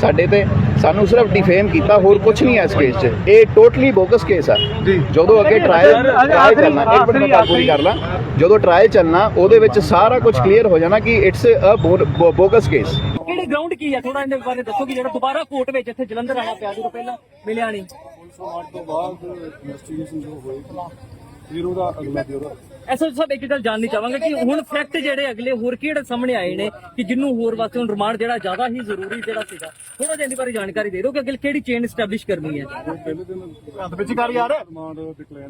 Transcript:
ਸਾਡੇ ਤੇ ਸਾਨੂੰ ਸਿਰਫ ਡਿਫੇਮ ਕੀਤਾ ਹੋਰ ਕੁਝ ਨਹੀਂ ਹੈ ਇਸ ਕੇਸ 'ਚ। ਇਹ ਟੋਟਲੀ ਬੋਗਸ ਕੇਸ ਆ। ਜਦੋਂ ਅੱਗੇ ਟ੍ਰਾਇਲ ਟ੍ਰਾਇਲ ਚੱਲਣਾ ਇੱਕ ਮਿੰਟ ਮੈਂ ਪੂਰੀ ਕਰ ਲਾਂ। ਜਦੋਂ ਟ੍ਰਾਇਲ ਚੱਲਣਾ ਉਹਦੇ ਵਿੱਚ ਸਾਰਾ ਕੁਝ ਕਲੀਅਰ ਹੋ ਜਾਣਾ ਕਿ ਇਟਸ ਅ ਬੋਗਸ ਕੇਸ ਕਿਹੜੇ ਗਰਾਊਂਡ ਕੀ ਹੈ ਥੋੜਾ ਇਹਦੇ ਬਾਰੇ ਦੱਸੋ ਕਿ ਜਿਹੜਾ ਦੁਬਾਰਾ ਕੋਰਟ ਵਿੱਚ ਇੱਥੇ ਜਲੰਧਰ ਆਣਾ ਪਿਆ ਜਦੋਂ ਪਹਿਲਾਂ ਮਿਲਿਆ ਨਹੀਂ ਤੋਂ ਬਾਅਦ ਇਨਵੈਸਟੀਗੇਸ਼ਨ ਜੋ ਹੋਏਗੀ ਫਿਰ ਉਹਦਾ ਅਗਲਾ ਬਿਊਰੋ ਐਸਾ ਸਭ ਇੱਕ ਗੱਲ ਜਾਣਨੀ ਚਾਹਾਂਗੇ ਕਿ ਹੁਣ ਫੈਕਟ ਜਿਹੜੇ ਅਗਲੇ ਹੋਰ ਕਿਹੜੇ ਸਾਹਮਣੇ ਆਏ ਨੇ ਕਿ ਜਿੰਨੂੰ ਹੋਰ ਵਾਸਤੇ ਹੁਣ ਰਿਮਾਂਡ ਜਿਹੜਾ ਜ਼ਿਆਦਾ ਹੀ ਜ਼ਰੂਰੀ ਜਿਹੜਾ ਸੀਗਾ ਥੋੜਾ ਜਿਹਾ ਇਹਦੇ ਬਾਰੇ ਜਾਣਕਾਰੀ ਦੇ ਦਿਓ ਕਿ ਅਗਲੇ ਕਿਹੜੀ ਚੇਨ ਸਟੈਬਲਿਸ਼ ਕਰਨੀ ਹੈ? ਪਹਿਲੇ ਦਿਨ ਹੱਥ ਵਿੱਚ ਕਰ ਯਾਰ। Remand declare